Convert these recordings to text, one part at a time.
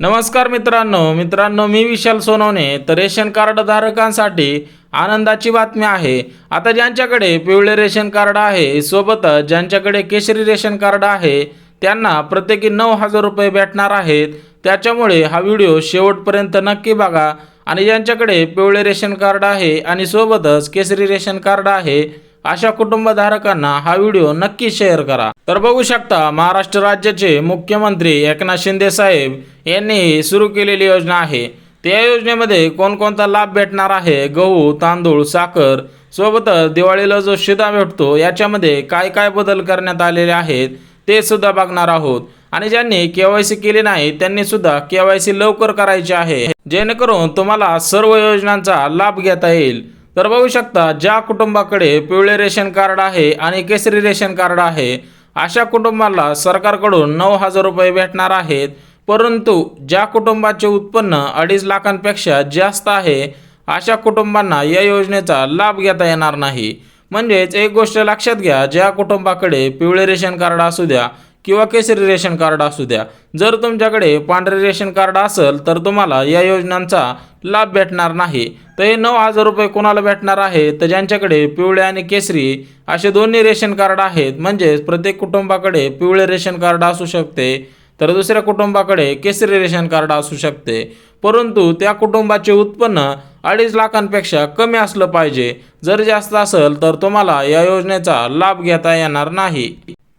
नमस्कार मित्रांनो मित्रांनो मी विशाल सोनवणे. तर रेशन कार्ड धारकांसाठी आनंदाची बातमी आहे. आता ज्यांच्याकडे पिवळे रेशन कार्ड आहे सोबतच ज्यांच्याकडे केशरी रेशन कार्ड आहे त्यांना प्रत्येकी नऊ हजार रुपये भेटणार आहेत. त्याच्यामुळे हा व्हिडिओ शेवटपर्यंत नक्की बघा. आणि ज्यांच्याकडे पिवळे रेशन कार्ड आहे आणि सोबतच केसरी रेशन कार्ड आहे अशा कुटुंबधारकांना हा व्हिडिओ नक्की शेअर करा. तर बघू शकता महाराष्ट्र राज्याचे मुख्यमंत्री एकनाथ शिंदे साहेब यांनी सुरू केलेली योजना आहे. त्या योजनेमध्ये कोणकोणता लाभ भेटणार आहे? गहू तांदूळ साखर सोबतच दिवाळीला जो शिदा भेटतो याच्यामध्ये काय काय बदल करण्यात आलेले आहेत ते सुद्धा बघणार आहोत. आणि ज्यांनी केवायसी केली नाही त्यांनी सुद्धा केवायसी लवकर करायची आहे. जेणेकरून तुम्हाला सर्व योजनांचा लाभ घेता येईल. तर बघू शकता ज्या कुटुंबाकडे पिवळे रेशन कार्ड आहे आणि केसरी रेशन कार्ड आहे अशा कुटुंबाला सरकारकडून नऊ हजार रुपये भेटणार आहेत. परंतु ज्या कुटुंबाचे उत्पन्न अडीच लाखांपेक्षा जास्त आहे अशा कुटुंबांना या योजनेचा लाभ घेता येणार नाही. म्हणजेच एक गोष्ट लक्षात घ्या ज्या कुटुंबाकडे पिवळे रेशन कार्ड असू द्या किंवा केसरी रेशन कार्ड असू द्या जर तुमच्याकडे पांढरे रेशन कार्ड असेल तर तुम्हाला या योजनांचा लाभ भेटणार नाही. तर हे नऊ हजार रुपये कोणाला भेटणार आहे? तर ज्यांच्याकडे पिवळे आणि केसरी असे दोन्ही रेशन कार्ड आहेत म्हणजेच प्रत्येक कुटुंबाकडे पिवळे रेशन कार्ड असू शकते तर दुसऱ्या कुटुंबाकडे केसरी रेशन कार्ड असू शकते. परंतु त्या कुटुंबाचे उत्पन्न अडीच लाखांपेक्षा कमी असलं पाहिजे. जर जास्त असेल तर तुम्हाला या योजनेचा लाभ घेता येणार नाही.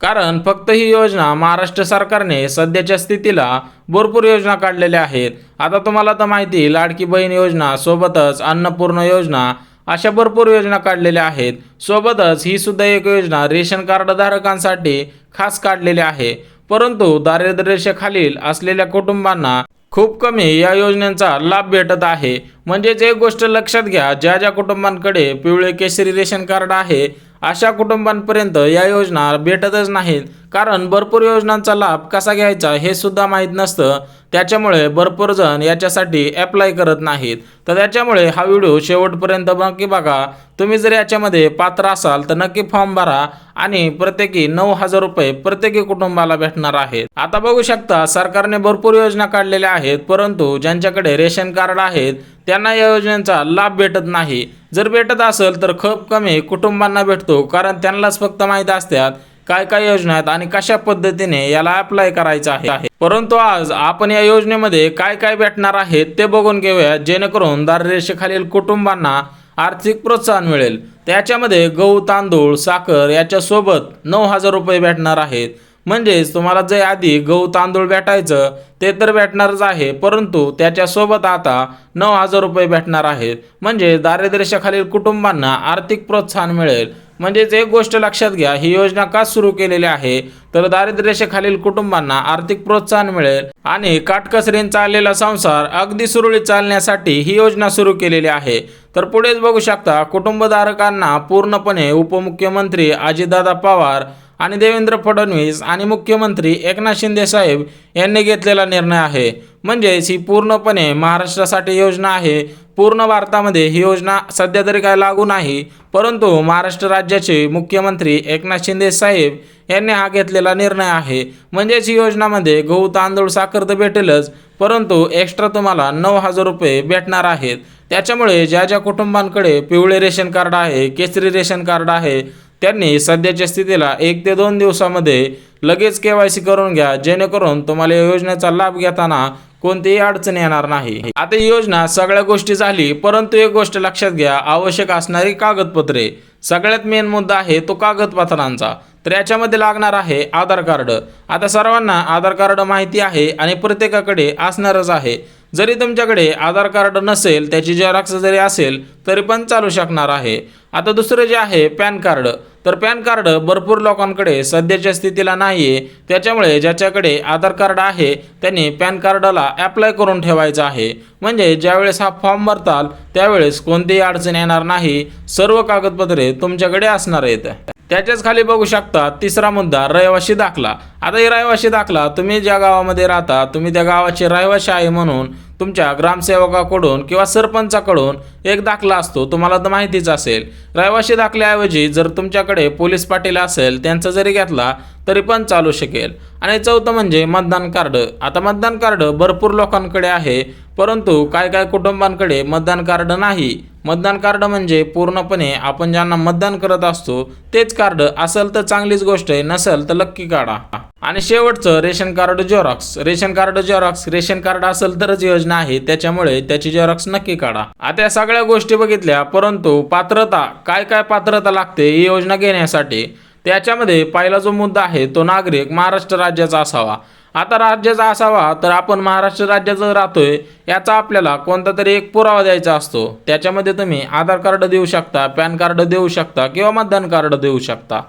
कारण फक्त ही योजना महाराष्ट्र सरकारने सध्याच्या स्थितीला भरपूर योजना काढलेल्या आहेत. आता तुम्हाला तर माहिती लाडकी बहीण योजना सोबतच अन्नपूर्ण योजना अशा भरपूर योजना काढलेल्या आहेत. सोबतच ही सुद्धा एक योजना रेशन कार्ड धारकांसाठी खास काढलेली आहे. परंतु दारिद्र्य रेषेखालील असलेल्या कुटुंबांना खूप कमी या योजनेचा लाभ भेटत आहे. म्हणजेच एक गोष्ट लक्षात घ्या ज्या ज्या कुटुंबांकडे पिवळे केसरी रेशन कार्ड आहे अशा कुटुंबांपर्यंत या योजना भेटतच नाहीत. कारण भरपूर योजनांचा लाभ कसा घ्यायचा हे सुद्धा माहीत नसतं. त्याच्यामुळे भरपूर जण याच्यासाठी अप्लाय करत नाहीत. तर त्याच्यामुळे हा व्हिडिओ शेवटपर्यंत नक्की बघा. तुम्ही जर याच्यामध्ये पात्र असाल तर नक्की फॉर्म भरा आणि प्रत्येकी नऊ हजार रुपये प्रत्येकी कुटुंबाला भेटणार आहेत. आता बघू शकता सरकारने भरपूर योजना काढलेल्या आहेत परंतु ज्यांच्याकडे रेशन कार्ड आहेत त्यांना या योजनेचा लाभ भेटत नाही. जर भेटत असेल तर खूप कमी कुटुंबांना भेटतो कारण त्यांनाच फक्त माहीत असतात काय काय योजना आहेत आणि कशा पद्धतीने याला अप्लाय करायचं आहे? परंतु आज आपण या योजनेमध्ये काय काय भेटणार आहेत ते बघून घेऊया. जेणेकरून दारिद्र्यरेषेखालील कुटुंबांना आर्थिक प्रोत्साहन मिळेल. त्याच्यामध्ये गहू तांदूळ साखर याच्यासोबत नऊ हजार रुपये भेटणार आहेत. म्हणजेच तुम्हाला जे आधी गहू तांदूळ भेटायचं ते तर भेटणारच आहे परंतु त्याच्यासोबत आता नऊ हजार रुपये भेटणार आहेत. म्हणजे दारिद्र्यरेषेखालील कुटुंबांना आर्थिक प्रोत्साहन मिळेल. म्हणजेच एक गोष्ट लक्षात घ्या ही योजना का सुरू केलेली आहे? तर दारिद्र्यरेषेखालील कुटुंबांना आर्थिक प्रोत्साहन मिळेल. आणि काटकसरीन चाललेला संसार अगदी सुरळीत चालण्यासाठी ही योजना सुरू केलेली आहे. तर पुढेच बघू शकता कुटुंबधारकांना पूर्णपणे उपमुख्यमंत्री अजितदादा पवार आणि देवेंद्र फडणवीस आणि मुख्यमंत्री एकनाथ शिंदे साहेब यांनी घेतलेला निर्णय आहे. म्हणजेच ही पूर्णपणे महाराष्ट्रासाठी योजना आहे. पूर्ण भारतामध्ये ही योजना सध्या तरी काय लागू नाही. परंतु महाराष्ट्र राज्याचे मुख्यमंत्री एकनाथ शिंदे साहेब यांनी हा घेतलेला निर्णय आहे. म्हणजेच ही योजनामध्ये गहू तांदूळ साखर तर भेटेलच परंतु एक्स्ट्रा तुम्हाला नऊ हजार रुपये भेटणार आहेत. त्याच्यामुळे ज्या ज्या कुटुंबांकडे पिवळे रेशन कार्ड आहे केसरी रेशन कार्ड आहे त्यांनी सध्याच्या स्थितीला एक ते दोन दिवसामध्ये लगेच के वाय सी करून घ्या जेणेकरून तुम्हाला या योजनेचा लाभ घेताना कोणतीही अडचण येणार नाही. आता ही योजना सगळ्या गोष्टी झाली परंतु एक गोष्ट लक्षात घ्या आवश्यक असणारी कागदपत्रे. सगळ्यात मेन मुद्दा आहे तो कागदपत्रांचा. तर याच्यामध्ये लागणार आहे आधार कार्ड. आता सर्वांना आधार कार्ड माहिती आहे आणि प्रत्येकाकडे असणारच आहे. जरी तुमच्याकडे आधार कार्ड नसेल त्याची झेरॉक्स जरी असेल तरी पण चालू शकणार आहे. आता दुसरं जे आहे पॅन कार्ड. तर पॅन कार्ड भरपूर लोकांकडे सध्याच्या स्थितीला नाही आहे त्याच्यामुळे ज्याच्याकडे आधार कार्ड आहे त्यांनी पॅन कार्डाला ॲप्लाय करून ठेवायचं आहे. म्हणजे ज्यावेळेस हा फॉर्म भरताल त्यावेळेस कोणतीही अडचण येणार नाही. सर्व कागदपत्रे तुमच्याकडे असणार आहेत. त्याच्याच खाली बघू शकता तिसरा मुद्दा रहिवाशी दाखला. आता हे रहिवाशी दाखला तुम्ही ज्या गावामध्ये राहता तुम्ही त्या गावाचे रहिवाशी आहे म्हणून तुमच्या ग्रामसेवकाकडून किंवा सरपंचाकडून एक दाखला असतो तुम्हाला तर माहितीच असेल. रहिवाशी दाखल्याऐवजी जर तुमच्याकडे पोलीस पाटील असेल त्यांचा जरी घेतला तरी पण चालू शकेल. आणि चौथं म्हणजे मतदान कार्ड. आता मतदान कार्ड भरपूर लोकांकडे आहे परंतु काय काय कुटुंबांकडे मतदान कार्ड नाही. मतदान कार्ड म्हणजे पूर्णपणे आपण ज्यांना मतदान करत असतो तेच कार्ड. असेल तर चांगलीच गोष्ट आहे नसेल तर लक्की काढा. आणि शेवटचं ration card xerox ration card xerox ration card असेल तरच योजना आहे त्याच्यामुळे त्याची झेरॉक्स नक्की काढा. आता या सगळ्या गोष्टी बघितल्या परंतु पात्रता काय काय पात्रता लागते ही योजना घेण्यासाठी त्याच्यामध्ये पहिला जो मुद्दा आहे तो नागरिक महाराष्ट्र राज्याचा असावा. आता राज्याचा असावा तर आपण महाराष्ट्र राज्याचं राहतोय याचा आपल्याला कोणता तरी एक पुरावा द्यायचा असतो. त्याच्यामध्ये तुम्ही आधार कार्ड देऊ शकता पॅन कार्ड देऊ शकता किंवा मतदान कार्ड देऊ शकता.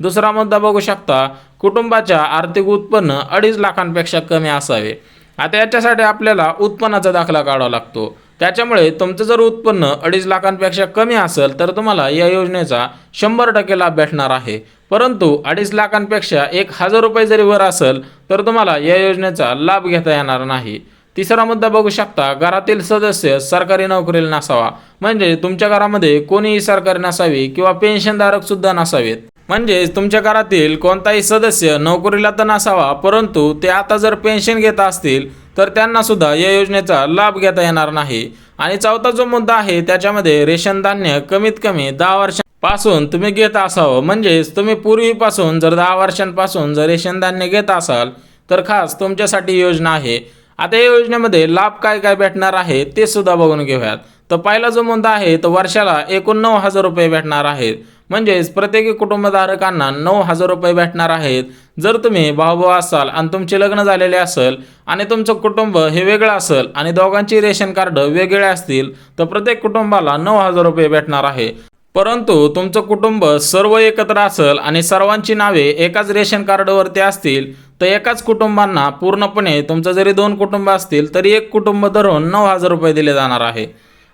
दुसरा मुद्दा बघू शकता कुटुंबाच्या आर्थिक उत्पन्न अडीच लाखांपेक्षा कमी असावे. आता याच्यासाठी आपल्याला उत्पन्नाचा दाखला काढावा लागतो. त्याच्यामुळे तुमचं जर उत्पन्न अडीच लाखांपेक्षा कमी असेल तर तुम्हाला या योजनेचा शंभर टक्के लाभ भेटणार आहे. परंतु अडीच लाखांपेक्षा एक हजार रुपये जरी वर असेल तर तुम्हाला या योजनेचा लाभ घेता येणार नाही. तिसरा मुद्दा बघू शकता घरातील सदस्य सरकारी नोकरीला नसावा. म्हणजे तुमच्या घरामध्ये कोणीही सरकारी नसावी किंवा पेन्शनधारक सुद्धा नसावेत. म्हणजेच तुमच्या घरातील कोणताही सदस्य नोकरीला तर नसावा परंतु ते आता जर पेन्शन घेत असतील तर त्यांना सुद्धा या योजनेचा लाभ घेता येणार नाही. आणि चौथा जो मुद्दा आहे त्याच्यामध्ये रेशन धान्य कमीत कमी दहा वर्षांपासून तुम्ही घेत असावं. म्हणजेच तुम्ही पूर्वीपासून जर दहा वर्षांपासून जर रेशन धान्य घेत असाल तर खास तुमच्यासाठी योजना आहे. आता या योजनेमध्ये लाभ काय काय भेटणार आहे ते सुद्धा बघून घेऊयात. तर पहिला जो मुद्दा आहे तो वर्षाला एकूण नऊ हजार रुपये भेटणार आहेत. म्हणजेच प्रत्येकी कुटुंबधारकांना नऊ हजार रुपये भेटणार आहेत. जर तुम्ही भाऊभाऊ असाल आणि तुमचे लग्न झालेले असेल आणि तुमचं कुटुंब हे वेगळं असेल आणि दोघांची रेशन कार्ड वेगळे असतील तर प्रत्येक कुटुंबाला नऊ हजार रुपये भेटणार आहे. परंतु तुमचं कुटुंब सर्व एकत्र असेल आणि सर्वांची नावे एकाच रेशन कार्डवरती असतील तर एकाच कुटुंबांना पूर्णपणे तुमचं जरी दोन कुटुंब असतील तरी एक कुटुंब धरून नऊ हजार रुपये दिले जाणार आहे.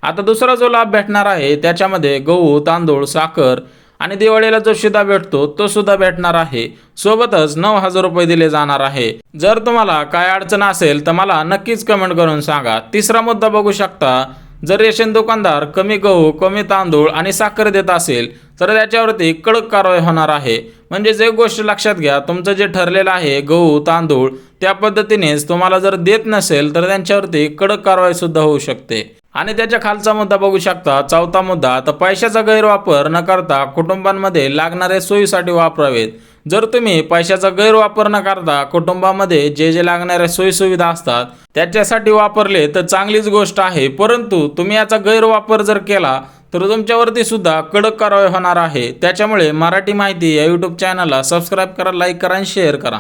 आता दुसरा जो लाभ भेटणार आहे त्याच्यामध्ये गहू तांदूळ साखर आणि दिवाळीला जो सुद्धा भेटतो तो सुद्धा भेटणार आहे. सोबतच नऊ हजार रुपये दिले जाणार आहे. जर तुम्हाला काय अडचण असेल तर मला नक्कीच कमेंट करून सांगा. तिसरा मुद्दा बघू शकता जर रेशन दुकानदार कमी गहू कमी तांदूळ आणि साखर देत असेल तर त्याच्यावरती कडक कारवाई होणार आहे. म्हणजे जे गोष्ट लक्षात घ्या तुमचं जे ठरलेलं आहे गहू तांदूळ त्या पद्धतीनेच तुम्हाला जर देत नसेल तर त्यांच्यावरती कडक कारवाई सुद्धा होऊ शकते. आणि त्याच्या खालचा मुद्दा बघू शकता चौथा मुद्दा तर पैशाचा गैरवापर न करता कुटुंबांमध्ये लागणाऱ्या सोयीसाठी वापरावेत. जर तुम्ही पैशाचा गैरवापर न करता कुटुंबामध्ये जे जे लागणाऱ्या सोयीसुविधा असतात त्याच्यासाठी वापरले तर चांगलीच गोष्ट आहे. परंतु तुम्ही याचा गैरवापर जर केला तर तुमच्यावरती सुद्धा कडक कारवाई होणार आहे. त्याच्यामुळे मराठी माहिती या यूट्यूब चॅनलला सबस्क्राईब करा लाईक करा आणि शेअर करा.